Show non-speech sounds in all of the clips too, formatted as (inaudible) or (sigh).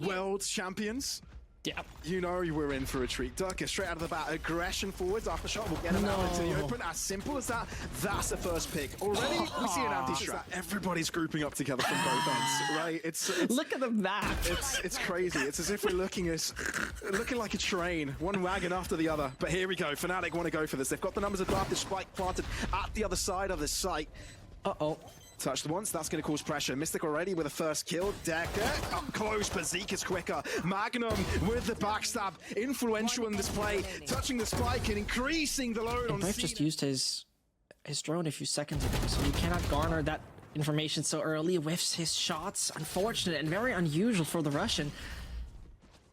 world champions. Yeah. You know you were in for a treat. Durka straight out of the bat, aggression forwards after shot. We'll get him out into the open. As simple as that. That's the first pick. Already, we see an ah. anti-strap. Everybody's grouping up together from both ends, right? It's, it's Look at the map. It's it's crazy. It's as if we're looking as looking like a train, one wagon after the other. But here we go. Fnatic want to go for this. They've got the numbers of draft. The spike planted at the other side of the site. Uh-oh. Touched once, that's going to cause pressure. Mystic already with a first kill. Decker up close, but Zeke is quicker. Magnum with the backstab. Influential in this play, touching the spike and increasing the load on Brave just used his his drone a few seconds ago, so you cannot garner that information so early. Whiffs his shots. Unfortunate and very unusual for the Russian.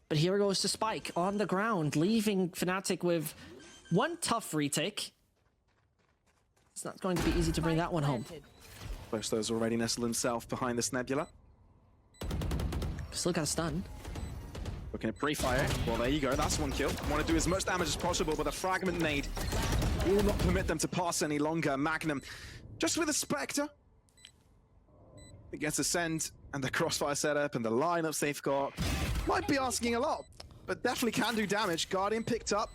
But here goes the spike on the ground, leaving Fnatic with one tough retake. It's not going to be easy to bring that one home. Bosto's already nestled himself behind this nebula. Still got a stun. Looking at pre-fire. Well, there you go. That's one kill. Want to do as much damage as possible, but the fragment nade will not permit them to pass any longer. Magnum, just with a Spectre. It gets a send, and the crossfire setup, and the lineups they've got. Might be asking a lot, but definitely can do damage. Guardian picked up.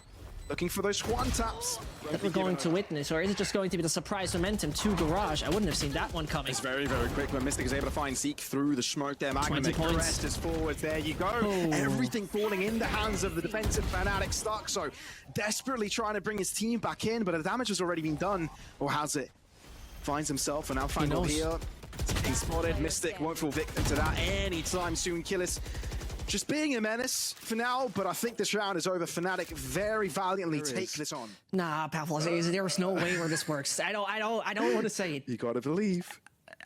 Looking for those one taps. That we're going to witness, or is it just going to be the surprise momentum to Garage? I wouldn't have seen that one coming. It's very, very quick when Mystic is able to find Zeke through the smoke there. Magnum 20 points. rest is forwards. There you go. Oh. Everything falling in the hands of the defensive fanatic Stark. So desperately trying to bring his team back in, but the damage has already been done. Or has it? Finds himself and now finds knows. here. Being spotted. Mystic won't fall victim to that anytime soon. Killis just being a menace for now, but I think this round is over. Fnatic very valiantly take this on. Nah, Pavlos, there was no way where this works. I don't, I don't, I don't want to say it. You gotta believe.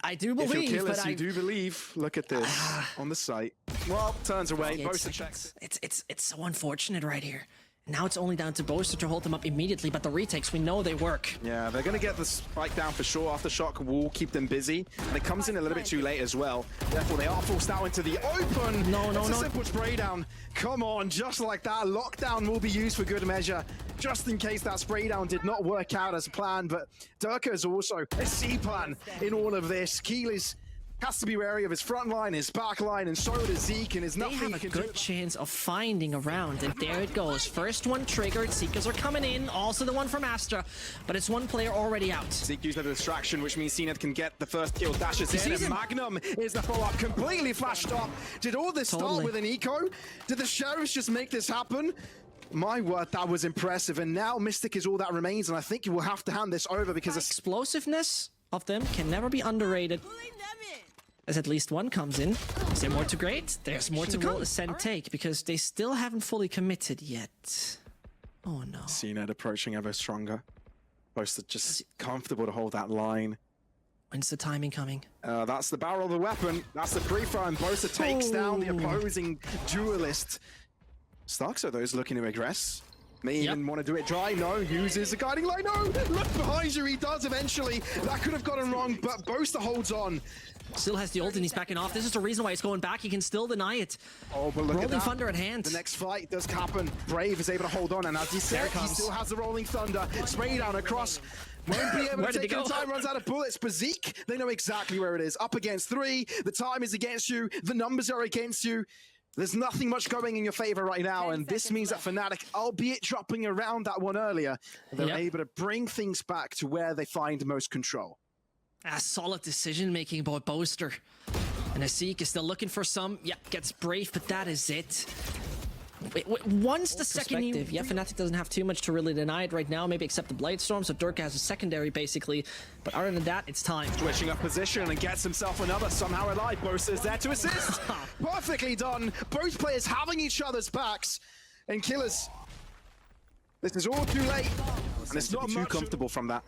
I do If believe, you're but Killis, I, you do believe. Look at this ah. on the site. Well, turns away. Both the checks. it's, it's, it's so unfortunate right here. Now it's only down to Boaster to hold them up immediately, but the retakes, we know they work. Yeah, they're going to get the spike down for sure. Aftershock will keep them busy. And it comes in a little bit too late as well. Therefore, they are forced out into the open. No, no, it's no. a simple spray down. Come on, just like that. Lockdown will be used for good measure. Just in case that spray down did not work out as planned. But Durka is also a C plan in all of this. Keely's has to be wary of his front line, his back line, and so does Zeke, and there's They nothing have a can do. good chance of finding a round, and there it goes. First one triggered, Seekers are coming in, also the one from Astra, but it's one player already out. Zeke used the distraction, which means Zenith can get the first kill. Dashes in, and him. Magnum is the follow-up. Completely flashed up. Did all this start with an eco? Did the Sheriffs just make this happen? My word, that was impressive. And now Mystic is all that remains, and I think you will have to hand this over because it's Explosiveness of them can never be underrated. As at least one comes in. Is there more to great? There's more to come. Ascend take because they still haven't fully committed yet. Oh no. CNET approaching ever stronger. Both are just comfortable to hold that line. When's the timing coming? Uh, that's the barrel of the weapon. That's the pre-fire, and Bosa takes down the Oh. opposing duelist. Starks are those looking to aggress. May Yep. even want to do it dry. No, uses a guiding light. No, look behind you. He does eventually. That could have gotten wrong, but Bosa holds on. Still has the ult and he's backing off. This is the reason why he's going back. He can still deny it. Oh, but look Rolling at that. Thunder at hand. The next fight does happen. Brave is able to hold on, and as he said, he still has the Rolling Thunder. Spray down across. Won't be able to take in time, runs out of bullets. Zeke, they know exactly where it is. Up against three. The time is against you. The numbers are against you. There's nothing much going in your favor right now, and this seconds means that Fnatic, albeit dropping around that one earlier, they're Yep. able to bring things back to where they find most control. A solid decision making by Boaster. And Asik is still looking for some. Yep, gets brave, but that is it. Wait, wait, once the second you... Yeah, Fnatic doesn't have too much to really deny it right now, maybe except the Blightstorm, so Durka has a secondary basically. But other than that, it's time. Switching up position and gets himself another somehow alive. Bosa is there to assist. (laughs) Perfectly done. Both players having each other's backs. And Killers, this is all too late. And it's not too comfortable from that.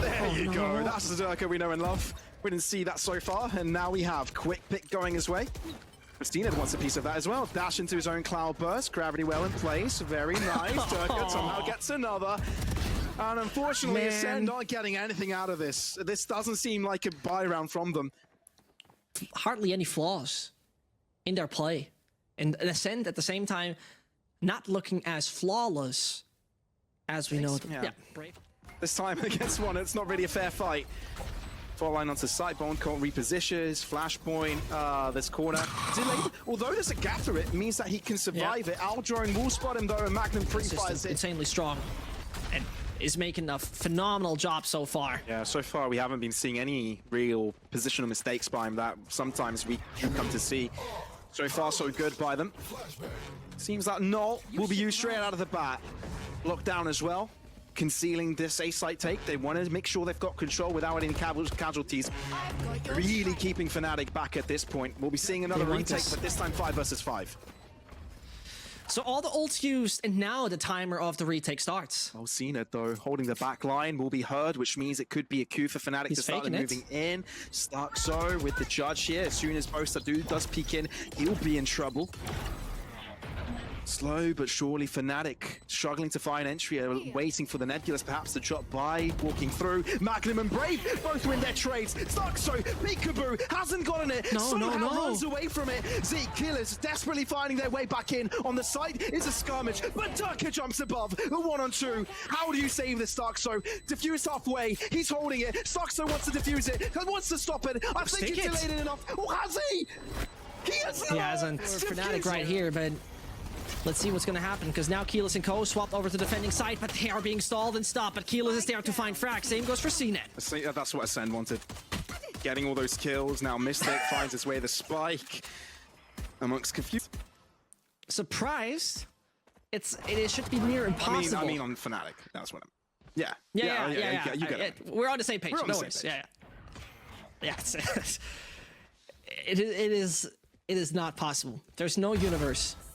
There oh, you go. That's the Durka we know and love. We didn't see that so far, and now we have quick pick going his way. Christina wants a piece of that as well. Dash into his own cloud burst. Gravity well in place. Very nice. (laughs) Durka somehow gets another. And unfortunately, Man. Ascend not getting anything out of this. This doesn't seem like a buy round from them. Hardly any flaws in their play. And Ascend at the same time, not looking as flawless as we know. Yeah. Yeah. This time (laughs) against one, it's not really a fair fight. Fall line onto site, Bone Colt repositions, flashpoint, uh, this corner. Delayed. Although there's a gap through it, means that he can survive it. Aldrin will spot him though, and Magnum It's just pre-fires it. insanely strong, and is making a phenomenal job so far. Yeah, so far we haven't been seeing any real positional mistakes by him that sometimes we do come to see. So far, so good by them. Seems like Null will be used straight out of the bat. Locked down as well, concealing this A-site take. They want to make sure they've got control without any casualties. Really keeping Fnatic back at this point. We'll be seeing another They retake, this. but this time five versus five. So all the ults used, and now the timer of the retake starts. Well seen it though, holding the back line will be heard, which means it could be a cue for Fnatic He's to start moving in. Starkzo with the judge here. As soon as Boaster do does peek in, he'll be in trouble. Slow but surely Fnatic struggling to find entry, uh, waiting for the Nebulous perhaps to drop by, walking through. Magnum and Brave both win their trades. Starkzo, Peekaboo hasn't gotten it. No, no, Somehow no. runs away from it. Zeke Killers desperately finding their way back in. On the side is a skirmish, but Durka jumps above. A one on two. How do you save this Starkzo? Diffuse halfway. He's holding it. Starkzo wants to defuse it. Wants to stop it. I think Stick he's delayed it enough. Oh, has he? He has He hasn't. Fnatic right here, but let's see what's going to happen because now Keyless and Co swapped over to defending side, but they are being stalled and stopped. But Keyless is there to find frag. Same goes for CNET. I uh, That's what Ascend wanted. Getting all those kills. Now Mystic (laughs) finds his way the spike amongst confused. Surprised? It's it should be near I mean, impossible. I mean on Fnatic. That's what I'm. Yeah. yeah, yeah, yeah. you yeah, get- You get it. it- We're on the same page. We're on no the worries. same Yeah, yeah. Yeah, it's, (laughs) it, it is it is not possible. There's no universe.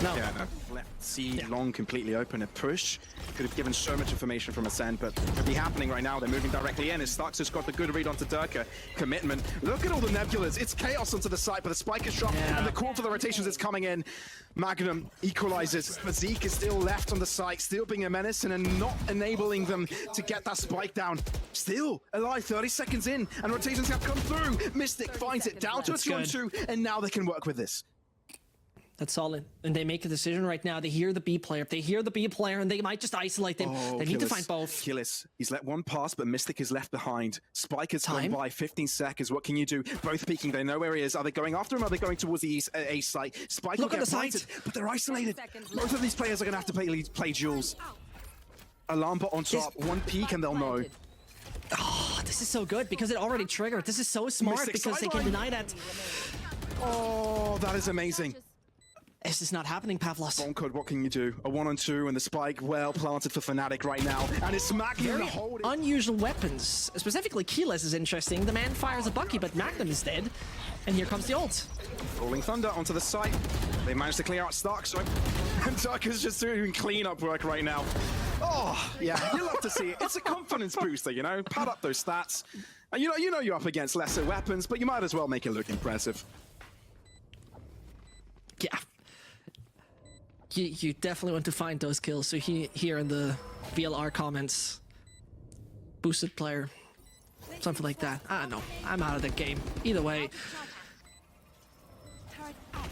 yeah, no. Left C long completely open. A push could have given so much information from Ascend, but could be happening right now. They're moving directly in. As Starks has got the good read onto Durka. Commitment. Look at all the nebulas. It's chaos onto the site, but the spike is dropped, Yeah. and the call for the rotations is coming in. Magnum equalizes, but Zeke is still left on the site, still being a menace and not enabling them to get that spike down. Still alive, 30 seconds in, and rotations have come through. Mystic finds it down to a That's two on good. two, and now they can work with this. That's solid. And they make a decision right now. They hear the B player. If they hear the B player and they might just isolate them, Oh, they need to find both. Killis, he's let one pass, but Mystic is left behind. Spike has Time. gone by 15 seconds. What can you do? Both peeking. They know where he is. Are they going after him? Are they going towards the east, uh, A site? Spike Look will at get the planted, site. but they're isolated. Both of these players are going to have to play, play duels. Alarm bot on top. One peek and they'll know. Oh, this is so good because it already triggered. This is so smart Mystic because they can sideline. deny that. Oh, that is amazing. This is not happening, Pavlos. Bomb code, what can you do? A one on two and the spike well planted for Fnatic right now. And it's the Very unusual weapons. Specifically, Keyless is interesting. The man fires a Bucky, but Magnum is dead. And here comes the ult. Rolling Thunder onto the site. They managed to clear out Stark, so (laughs) and Tucker's just doing cleanup work right now. Oh, yeah, you love to see it. It's a confidence booster, you know. Pad up those stats. And you know, you know you're up against lesser weapons, but you might as well make it look impressive. Yeah. You, you definitely want to find those kills. So he, here in the VLR comments, boosted player, something like that. I don't know. I'm out of the game. Either way,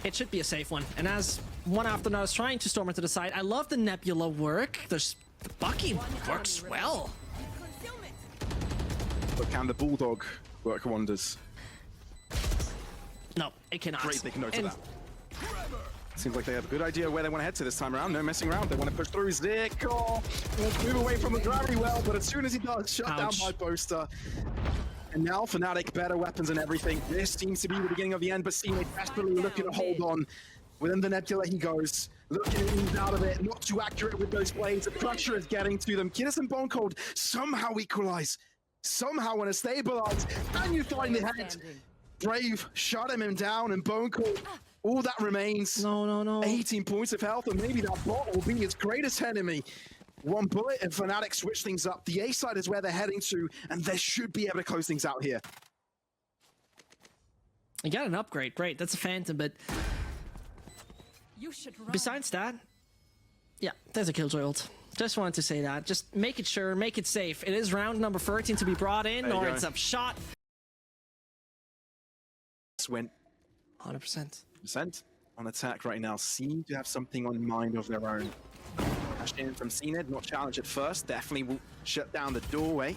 it should be a safe one. And as one after another is trying to storm into the side, I love the Nebula work. There's the Bucky works well. But can the Bulldog work wonders? No, it cannot. Great big note And that. Seems like they have a good idea where they want to head to this time around. No messing around. They want to push through Zick. Oh, move away from the gravity well, but as soon as he does, shut Ouch. down by Boaster. And now Fnatic, better weapons and everything. This seems to be the beginning of the end, but Cena desperately looking to hold on. Within the Nebula he goes. Looking to ease out of it. Not too accurate with those blades. The pressure is getting to them. Kiddos and Bone Cold somehow equalize. Somehow want to stabilize. And you find the head. Brave shut him down and Bone Cold. All that remains. no, no, no. 18 points of health, and maybe that bot will be his greatest enemy. One bullet, and Fnatic switch things up. The A side is where they're heading to, and they should be able to close things out here. You got an upgrade. Great. That's a Phantom, but You should. Besides that, yeah, there's a Killjoy ult. Just wanted to say that. Just make it sure, make it safe. It is round number 13 to be brought in, or go. it's a shot. Went 100%. percent on attack right now. Seem to have something on mind of their own. Dash in from Zenith, not challenged at first. Definitely will shut down the doorway.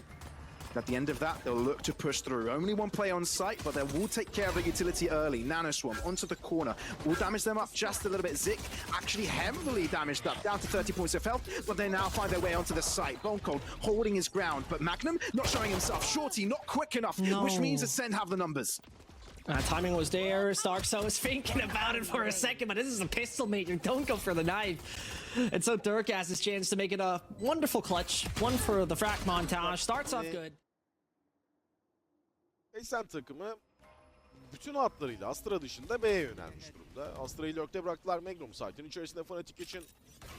At the end of that, they'll look to push through. Only one player on site, but they will take care of the utility early. Nano Swarm onto the corner. Will damage them up just a little bit. Zik actually heavily damaged up, down to 30 points of health, but they now find their way onto the site. Bone Cold holding his ground, but Magnum not showing himself. Shorty not quick enough, which No. means Ascend have the numbers. Uh, timing was there. Starkso was (laughs) thinking about it for a second, but this is a pistol, mate. You don't go for the knife. And so Dirk has his chance to make it a wonderful clutch. One for the frac montage. Starts off good. Eysen takımı bütün hatlarıyla Astra dışında B'ye yönelmiş durumda. Astra'yı lurkte bıraktılar Magnum site'in içerisinde Fnatic için.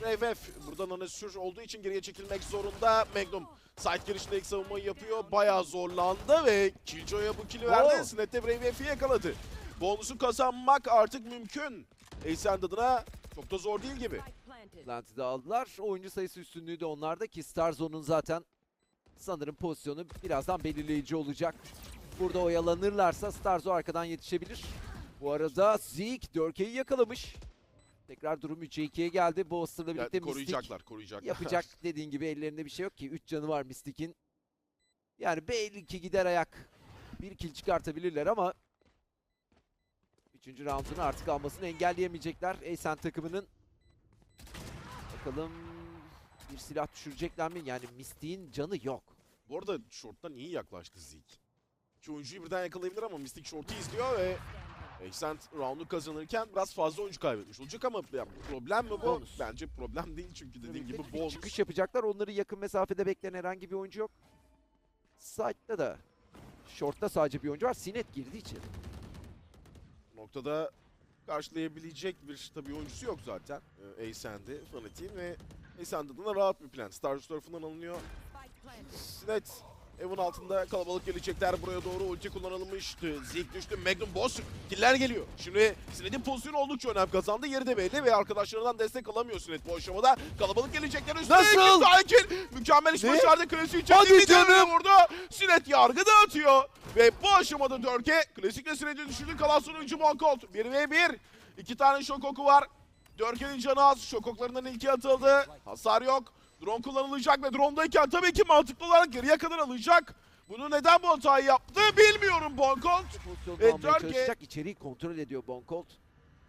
RFF buradan anasür olduğu için geriye çekilmek zorunda. Magnum site girişinde ilk savunmayı yapıyor. Bayağı zorlandı ve Killjoy'a bu kill'i verdi. Wow. Snet'te RFF'i yakaladı. Bonusu kazanmak artık mümkün. Eysen adına çok da zor değil gibi. Atlantic'i aldılar. Oyuncu sayısı üstünlüğü de onlarda ki Starzone'un zaten sanırım pozisyonu birazdan belirleyici olacak. Burada oyalanırlarsa Starzo arkadan yetişebilir. Bu arada Zeke Dörke'yi yakalamış. Tekrar durum 3'e 2'ye geldi. Boster'la Yani birlikte Mystic koruyacaklar, koruyacaklar. yapacak (laughs) dediğin gibi ellerinde bir şey yok ki. 3 canı var Mystic'in. Yani belli ki gider ayak. Bir kill çıkartabilirler ama 3. roundunu artık almasını engelleyemeyecekler. Aysen takımının. Bakalım bir silah düşürecekler mi? Yani Mystic'in canı yok. Bu arada short'tan iyi yaklaştı Zeke. İki oyuncuyu birden yakalayabilir ama Mystic short'u izliyor ve Accent round'u kazanırken biraz fazla oyuncu kaybetmiş olacak ama ya problem mi bu? Bonus. Bence problem değil çünkü dediğin gibi bonus. çıkış yapacaklar. Onları yakın mesafede bekleyen herhangi bir oyuncu yok. Side'da da Short'ta sadece bir oyuncu var. Sinet girdi içeri. Noktada karşılayabilecek bir tabii oyuncusu yok zaten. Ee, Ascent'i, Fnatic'in ve adına rahat bir plan. Star Wars tarafından alınıyor. Sinet evin altında kalabalık gelecekler buraya doğru ulti kullanılmıştı. Zeke düştü. Magnum boss killer geliyor. Şimdi Sinet'in pozisyonu oldukça önem kazandı. Yeri de belli ve arkadaşlarından destek alamıyor Sinet bu aşamada. Kalabalık gelecekler üstüne. Nasıl? kill. Mükemmel iş başardı. Klasik Hadi. Bir tane canım. vurdu. Sinet yargı dağıtıyor. Ve bu aşamada Dörke klasikle Sinet'i düşürdü. Kalan sonuncu Moncolt. 1 ve 1. İki tane şok oku var. Dörke'nin canı az. Şok oklarından ilki atıldı. Hasar yok. Drone kullanılacak ve drone'dayken tabii ki mantıklı olarak geriye kadar alacak. Bunu neden bu hatayı yaptı bilmiyorum Bonkolt. E, almaya Dörke-. İçeriği kontrol ediyor Bonkolt.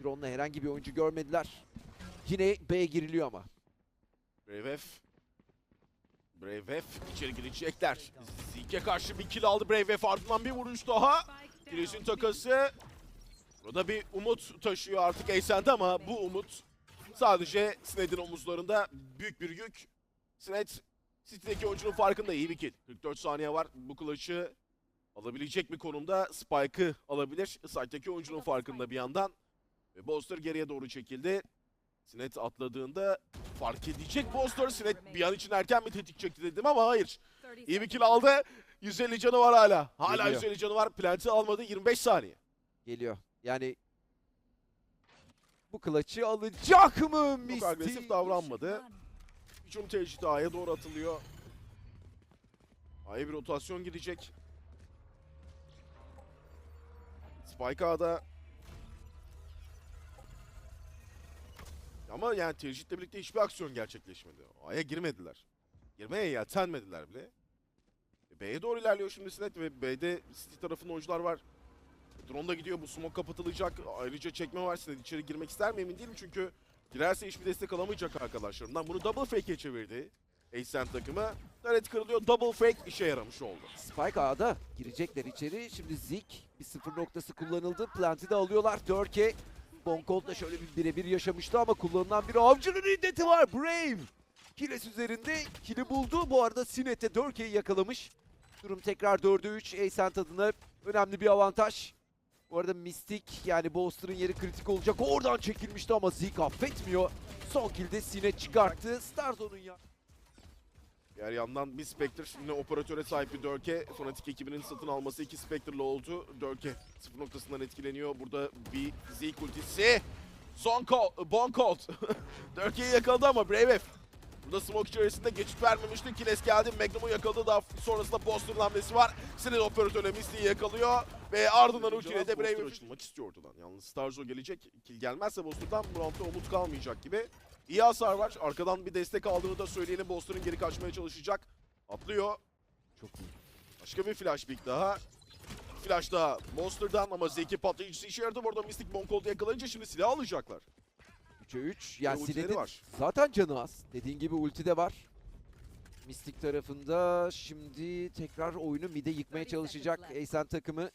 Drone'la herhangi bir oyuncu görmediler. Yine B'ye giriliyor ama. Brave F. Brave F içeri girecekler. Zeke'e karşı bir kill aldı Brave F ardından bir vuruş daha. Kilis'in takası. Burada bir umut taşıyor artık Ascent ama bu umut sadece Sned'in omuzlarında büyük bir yük. Sned City'deki oyuncunun farkında iyi bir kill. 44 saniye var. Bu clutch'ı alabilecek bir konumda Spike'ı alabilir. Side'deki oyuncunun farkında bir yandan. Ve Boster geriye doğru çekildi. Sinet atladığında fark edecek Boster. Sinet bir an için erken mi tetik çekti dedim ama hayır. İyi bir kill aldı. 150 canı var hala. Hala Geliyor. 150 canı var. Plant'i almadı 25 saniye. Geliyor. Yani bu clutch'ı alacak mı Çok Misty? agresif davranmadı. Hücum tehdidi A'ya doğru atılıyor. A'ya bir rotasyon gidecek. Spike A'da. Ama yani tercihle birlikte hiçbir aksiyon gerçekleşmedi. A'ya girmediler. Girmeye yeltenmediler bile. E, B'ye doğru ilerliyor şimdi Sinet ve B'de City tarafında oyuncular var. Drone da gidiyor. Bu smoke kapatılacak. Ayrıca çekme var. Sinet içeri girmek ister mi emin değilim çünkü girerse hiçbir destek alamayacak arkadaşlarından. Bunu double fake'e çevirdi. Ascent takımı. Taret kırılıyor. Double fake işe yaramış oldu. Spike A'da girecekler içeri. Şimdi Zik bir sıfır noktası kullanıldı. Plant'i de alıyorlar. Dörke Bonkolt da şöyle bir birebir yaşamıştı ama kullanılan bir avcının iddeti var. Brave. Kiles üzerinde kili buldu. Bu arada Sinet'e Dörke'yi yakalamış. Durum tekrar 4'e 3. Ascent adına önemli bir avantaj. Bu arada Mystic yani Boster'ın yeri kritik olacak. Oradan çekilmişti ama Zik affetmiyor. Son killde Sinet çıkarttı. Starzone'un ya. Diğer yandan bir Spectre yine operatöre sahip bir Dörke. Fnatic ekibinin satın alması iki Spectre'la oldu. Dörke sıfır noktasından etkileniyor. Burada bir Zeke ultisi. Son call, bon cold. (laughs) Dörke'yi yakaladı ama Brave F. Burada smoke içerisinde geçit vermemişti. Kiles geldi. Magnum'u yakaladı. Daha sonrasında Boster'ın hamlesi var. Sinir operatöre Misty'yi yakalıyor. Ve ardından ultiyle de Brave açılmak istiyor ortadan. Yalnız Starzo gelecek. Kill gelmezse Boster'dan bu roundda umut kalmayacak gibi. İyi hasar var. Arkadan bir destek aldığını da söyleyelim. Boster'ın geri kaçmaya çalışacak. Atlıyor. Çok iyi. Başka bir flash pick daha. Flash daha Monster'dan ama Zeki patlayıcısı işe yaradı. Orada Mystic Boncold'u yakalayınca şimdi silah alacaklar. 3'e 3. Yani ultileri Sinet'in var. zaten canı az. Dediğin gibi ulti de var. Mystic tarafında şimdi tekrar oyunu mid'e yıkmaya çalışacak Eysen takımı.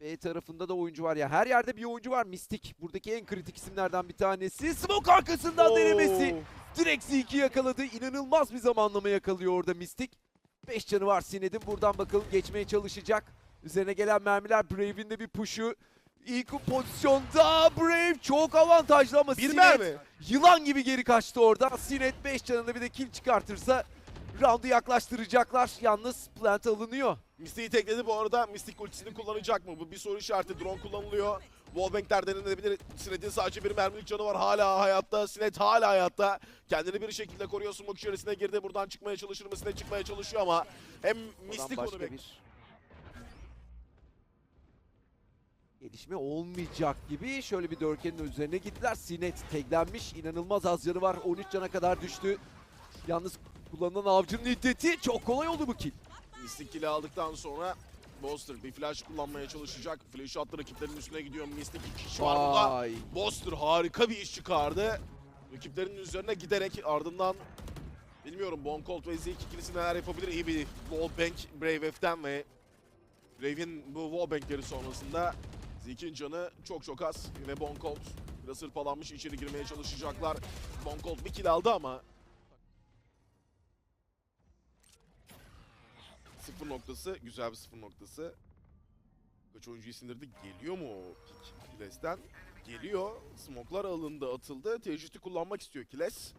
B tarafında da oyuncu var ya. Her yerde bir oyuncu var Mystic. Buradaki en kritik isimlerden bir tanesi. Smoke arkasından denemesi. Direkt Zeke'i yakaladı. İnanılmaz bir zamanlama yakalıyor orada Mystic. 5 canı var Sined'in. Buradan bakalım geçmeye çalışacak. Üzerine gelen mermiler Brave'in de bir push'u. İlk pozisyonda Brave çok avantajlı ama Bir Sinet mermi. yılan gibi geri kaçtı orada. Sinet 5 canında bir de kill çıkartırsa roundu yaklaştıracaklar. Yalnız plant alınıyor. Mystic'i tekledi bu arada. Mystic ultisini kullanacak mı? Bu bir soru işareti. Drone kullanılıyor. Wallbank'ler denenebilir. Sinet'in sadece bir mermilik canı var. Hala hayatta. Sinet hala hayatta. Kendini bir şekilde koruyor. Smoke içerisine girdi. Buradan çıkmaya çalışır mı? Sinet çıkmaya çalışıyor ama hem Mystic onu bekliyor. bir gelişme olmayacak gibi şöyle bir dörkenin üzerine gittiler. Sinet taglenmiş. İnanılmaz az canı var. 13 cana kadar düştü. Yalnız kullanılan avcının iddeti çok kolay oldu bu kill. Mystic kill'i aldıktan sonra Boster bir flash kullanmaya çalışacak. Flash attı rakiplerin üstüne gidiyor. Mystic iki kişi var burada. Boster harika bir iş çıkardı. Rakiplerinin üzerine giderek ardından bilmiyorum Boncolt ve Zeke ikilisi neler yapabilir. İyi bir wallbang Brave F'den ve Brave'in bu wallbangleri sonrasında Zeke'in canı çok çok az ve Boncolt biraz hırpalanmış içeri girmeye çalışacaklar. Boncolt bir kill aldı ama sıfır noktası güzel bir sıfır noktası. Kaç oyuncuyu sindirdi geliyor mu o pick Kiles'ten? Geliyor. Smoklar alındı, atıldı. Tecrütü kullanmak istiyor Kiles.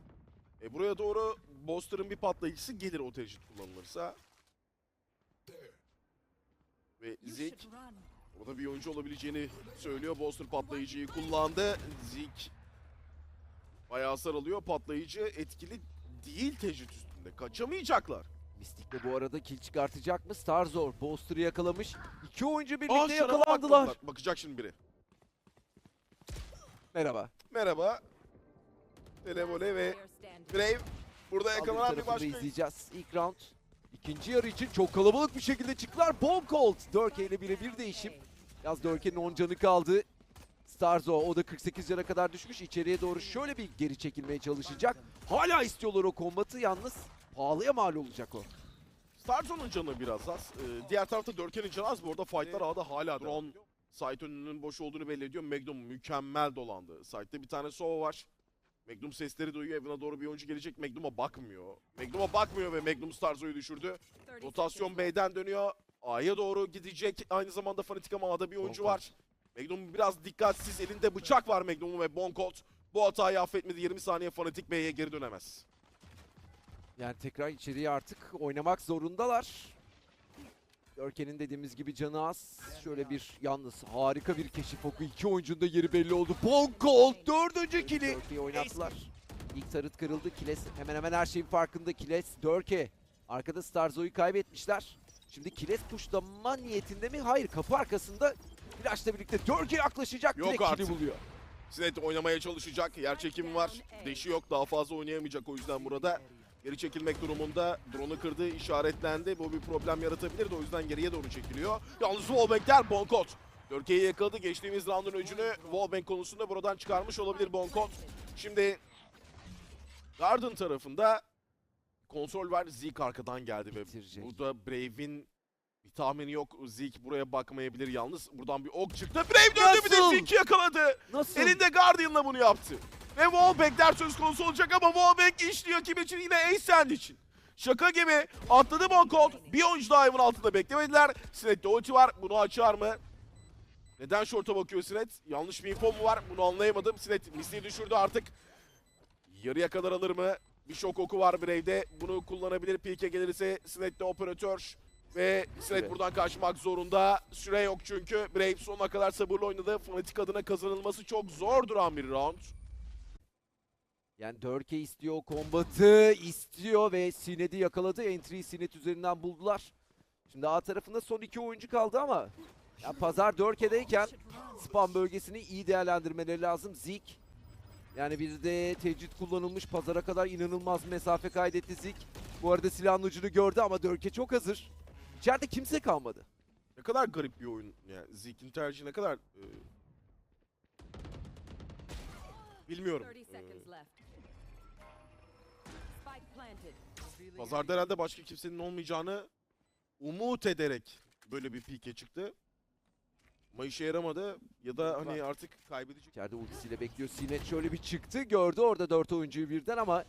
E buraya doğru Boster'ın bir patlayıcısı gelir o tecrüt kullanılırsa. Ve You Orada bir oyuncu olabileceğini söylüyor. Boster patlayıcıyı kullandı. Zik bayağı hasar alıyor. Patlayıcı etkili değil tecrüt üstünde. Kaçamayacaklar. Mystic de bu arada kill çıkartacak mı? Starzor Boster'ı yakalamış. İki oyuncu Aa, birlikte şaraba yakalandılar. bakmadılar. Bakacak şimdi biri. Merhaba. Merhaba. Televole ve. Brave. Burada yakalanan bir başka izleyeceğiz. İlk round. İkinci yarı için çok kalabalık bir şekilde çıktılar. Bomb Colt. Dörke ile birebir değişim. Yaz Dörke'nin 10 canı kaldı. Starzo o da 48 cana kadar düşmüş. İçeriye doğru şöyle bir geri çekilmeye çalışacak. Hala istiyorlar o kombatı yalnız. Pahalıya mal olacak o. Starzon'un canı biraz az. Ee, diğer tarafta Dörken'in canı az. Bu arada fightlar ağda hala drone. Site önünün boş olduğunu belli ediyor. Magnum mükemmel dolandı. Site'de bir tane Sova var. Magnum sesleri duyuyor. Evine doğru bir oyuncu gelecek. Magnum'a bakmıyor. Magnum'a bakmıyor ve Magnum Starzo'yu düşürdü. 30 Rotasyon B'den dönüyor. A'ya doğru gidecek. Aynı zamanda fanatik ama A'da bir oyuncu var. Magnum biraz dikkatsiz. Elinde bıçak var Magnum'un ve Bonkolt. Bu hatayı affetmedi. 20 saniye fanatik B'ye geri dönemez. Yani tekrar içeriye artık oynamak zorundalar. Dörke'nin dediğimiz gibi canı az. Şöyle bir yalnız harika bir keşif oku. İki oyuncunun da yeri belli oldu. Bonkolt dördüncü kili. Dörke'yi oynattılar. İlk tarıt kırıldı. Kiles hemen hemen her şeyin farkında. Kiles, Dörke. Arkada Starzo'yu kaybetmişler. Şimdi Kiles puşlama niyetinde mi? Hayır kapı arkasında. Flash'la birlikte Dörke yaklaşacak. Yok Direkt artık. kili buluyor. Sinet oynamaya çalışacak. Yer çekimi var. Deşi yok. Daha fazla oynayamayacak o yüzden burada. Geri çekilmek durumunda. Drone'u kırdı, işaretlendi. Bu bir problem yaratabilirdi. O yüzden geriye doğru çekiliyor. Yalnız Wallbank'ler Bonkot. Dörke'yi yakaladı. Geçtiğimiz roundun öcünü Wallbank konusunda buradan çıkarmış olabilir Bonkot. Şimdi Garden tarafında kontrol var. Zeke arkadan geldi ve Bitirecek. burada Brave'in bir tahmini yok. Zeke buraya bakmayabilir yalnız. Buradan bir ok çıktı. Brave döndü bir Nasıl? de Zeke'i yakaladı. Nasıl? Elinde Guardian'la bunu yaptı. Ve Wallbank'ler söz konusu olacak ama Wallbank işliyor kim için yine Ascend için. Şaka gibi atladı Bonkolt. Bir oyuncu daha evin altında beklemediler. Sinet'te ulti var. Bunu açar mı? Neden short'a bakıyor Sinet? Yanlış bir info mu var? Bunu anlayamadım. Sinet misliyi düşürdü artık. Yarıya kadar alır mı? Bir şok oku var Brave'de. Bunu kullanabilir. Pike gelirse Sinet'te operatör. Ve Sinet Evet. buradan kaçmak zorunda. Süre yok çünkü. Brave sonuna kadar sabırlı oynadı. Fnatic adına kazanılması çok zor duran bir round. Yani Dörke istiyor, kombatı istiyor ve Sinet'i yakaladı. Entry'yi Sinet üzerinden buldular. Şimdi A tarafında son iki oyuncu kaldı ama ya pazar Dörke'deyken spam bölgesini iyi değerlendirmeleri lazım. Zik Yani bir de tecrit kullanılmış. Pazara kadar inanılmaz mesafe kaydetti Zik. Bu arada silahın ucunu gördü ama Dörke çok hazır. İçeride kimse kalmadı. Ne kadar garip bir oyun. Yani Zeke'in tercihi ne kadar... e, bilmiyorum. 30 E, pazarda herhalde başka kimsenin olmayacağını umut ederek böyle bir pike çıktı. Ama işe yaramadı ya da hani artık kaybedecek. İçeride ultisiyle bekliyor. Sinet şöyle bir çıktı. Gördü orada dört oyuncuyu birden ama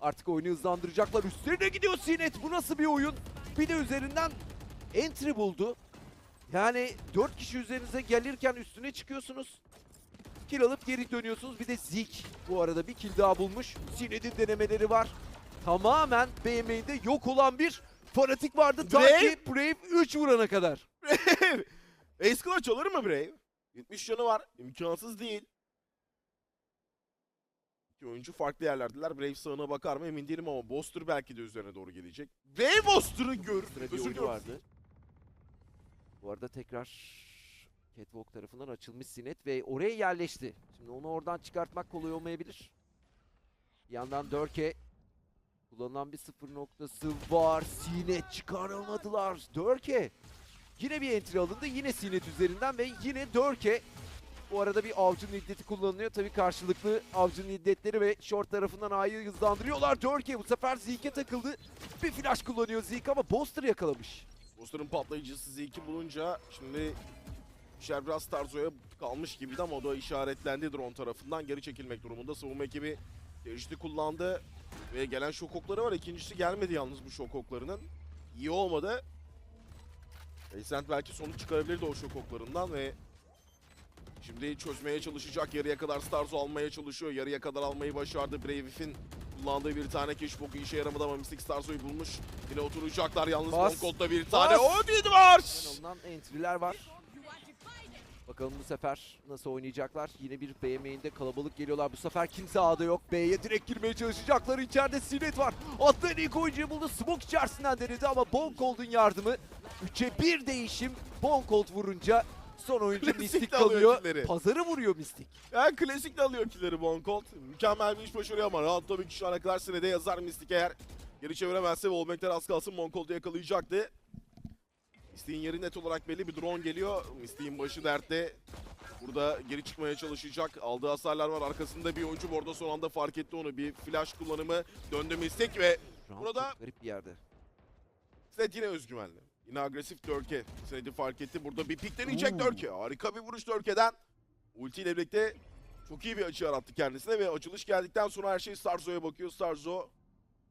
artık oyunu hızlandıracaklar. Üstlerine gidiyor Sinet. Bu nasıl bir oyun? Bir de üzerinden entry buldu. Yani dört kişi üzerinize gelirken üstüne çıkıyorsunuz. Kill alıp geri dönüyorsunuz. Bir de Zik bu arada bir kill daha bulmuş. Sinet'in denemeleri var. Tamamen BM'de yok olan bir fanatik vardı. Ta Brave? ki Brave 3 vurana kadar. (laughs) Ace Clutch alır mı Brave? 70 canı var. İmkansız değil. İki oyuncu farklı yerlerdeler. Brave sağına bakar mı emin değilim ama Boster belki de üzerine doğru gelecek. Brave Boster'ı gör. Sıra bir Özür oyunu diliyorum. vardı. Bu arada tekrar Catwalk tarafından açılmış Sinet ve oraya yerleşti. Şimdi onu oradan çıkartmak kolay olmayabilir. Bir yandan Dörke kullanılan bir sıfır noktası var. Sinet çıkaramadılar. Dörke yine bir entry alındı. Yine Sinet üzerinden ve yine Dörke bu arada bir avcının iddeti kullanılıyor. Tabii karşılıklı avcının iddetleri ve short tarafından A'yı hızlandırıyorlar. Dörke bu sefer Zeke'e takıldı. Bir flash kullanıyor Zeke ama Boster yakalamış. Boster'ın patlayıcısı Z2 bulunca şimdi işler biraz Tarzo'ya kalmış gibiydi ama o da işaretlendi drone tarafından geri çekilmek durumunda. Savunma ekibi tercihi kullandı ve gelen şok okları var. İkincisi gelmedi yalnız bu şok oklarının. İyi olmadı. Aysent belki sonuç çıkarabilirdi o şok oklarından ve şimdi çözmeye çalışacak. Yarıya kadar Starzo almaya çalışıyor. Yarıya kadar almayı başardı. Brave'in kullandığı bir tane keşfoku işe yaramadı ama Mystic Starzo'yu bulmuş. Yine oturacaklar yalnız Bas. Bonkold'da bir tane. Bas. Odin var. Alınan entry'ler var. Bakalım bu sefer nasıl oynayacaklar. Yine bir B main'de kalabalık geliyorlar. Bu sefer kimse A'da yok. B'ye direkt girmeye çalışacaklar. İçeride Sinet var. Atlayan ilk oyuncuyu buldu. Smoke içerisinden denedi ama Bonkold'un yardımı. 3'e 1 değişim. Bonkold vurunca son oyuncu Mystic kalıyor. killeri. Pazarı vuruyor Mystic. Yani klasik de alıyor killeri Bonkold. Mükemmel bir iş başarıyor ama rahat tabii ki şu ana kadar senede yazar Mystic eğer geri çeviremezse Volbeck'ten az kalsın Bonkold'u yakalayacaktı. Mystic'in yeri net olarak belli bir drone geliyor. Mystic'in başı dertte. Burada geri çıkmaya çalışacak. Aldığı hasarlar var. Arkasında bir oyuncu arada son anda fark etti onu. Bir flash kullanımı döndü Mystic ve Burada- garip bir yerde. Zed yine özgüvenli. Yine agresif Dörke. Zed'i fark etti. Burada bir pik deneyecek. Dörke. Harika bir vuruş Dörke'den. Ultiyle birlikte çok iyi bir açı yarattı kendisine ve açılış geldikten sonra her şey Starzo'ya bakıyor. Starzo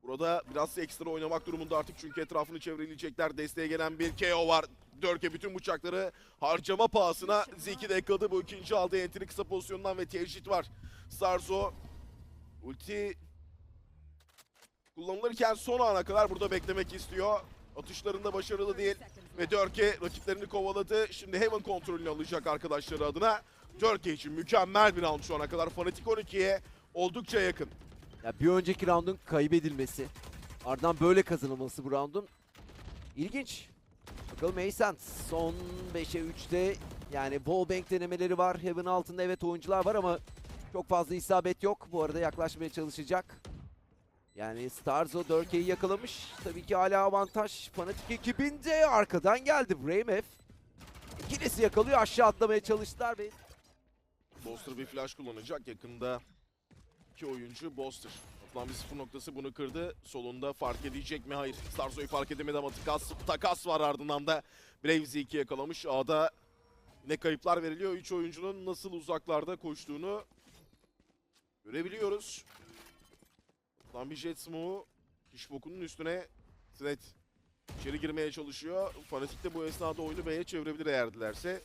burada biraz ekstra oynamak durumunda artık çünkü etrafını çevreleyecekler. Desteğe gelen bir KO var. Dörke bütün bıçakları harcama pahasına Zeki de yakaladı. Bu ikinci aldığı entry kısa pozisyondan ve tecrit var. Starzo ulti kullanılırken son ana kadar burada beklemek istiyor. Atışlarında başarılı değil. Ve Dörke rakiplerini kovaladı. Şimdi Heaven kontrolünü alacak arkadaşları adına. Dörke için mükemmel bir round şu ana kadar. Fanatik 12'ye oldukça yakın. Ya bir önceki roundun kaybedilmesi. Ardından böyle kazanılması bu roundun. İlginç. Bakalım Aysent son 5'e 3'te yani wallbang denemeleri var. Heaven altında evet oyuncular var ama çok fazla isabet yok. Bu arada yaklaşmaya çalışacak. Yani Starzo Dörke'yi yakalamış. Tabii ki hala avantaj. Fanatik ekibinde arkadan geldi Braymev. İkilisi yakalıyor. Aşağı atlamaya çalıştılar ve Boster bir flash kullanacak. Yakında iki oyuncu Boster. Atılan bir sıfır noktası bunu kırdı. Solunda fark edecek mi? Hayır. Starzo'yu fark edemedi ama takas, takas var ardından da Braves 2 yakalamış. A'da ne kayıplar veriliyor. Üç oyuncunun nasıl uzaklarda koştuğunu görebiliyoruz. Atılan bir jet smoke'u Kişboku'nun üstüne Snet içeri girmeye çalışıyor. Fanatik de bu esnada oyunu B'ye çevirebilir eğer dilerse.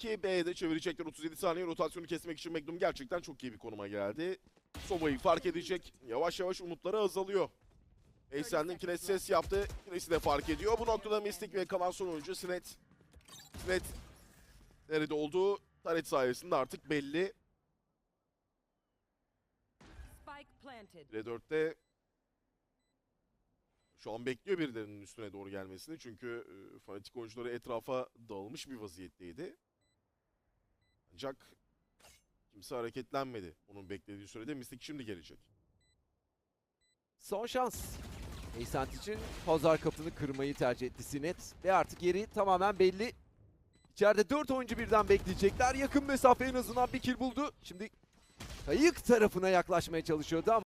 Ki B'ye de çevirecekler 37 saniye rotasyonu kesmek için Magnum gerçekten çok iyi bir konuma geldi. Soba'yı fark edecek. Yavaş yavaş umutları azalıyor. Eysen'in Kines ses yaptı. Kines'i de fark ediyor. Bu noktada Mystic ve kalan son oyuncu Snet. Snet nerede olduğu Taret sayesinde artık belli. Spike planted. 1'e 4'te şu an bekliyor birilerinin üstüne doğru gelmesini. Çünkü e, fanatik oyuncuları etrafa dağılmış bir vaziyetteydi. Ancak Kimse hareketlenmedi. Onun beklediği sürede Mystic şimdi gelecek. Son şans. Aysant için pazar kapını kırmayı tercih etti Sinet. Ve artık yeri tamamen belli. İçeride 4 oyuncu birden bekleyecekler. Yakın mesafe en azından bir kill buldu. Şimdi kayık tarafına yaklaşmaya çalışıyordu ama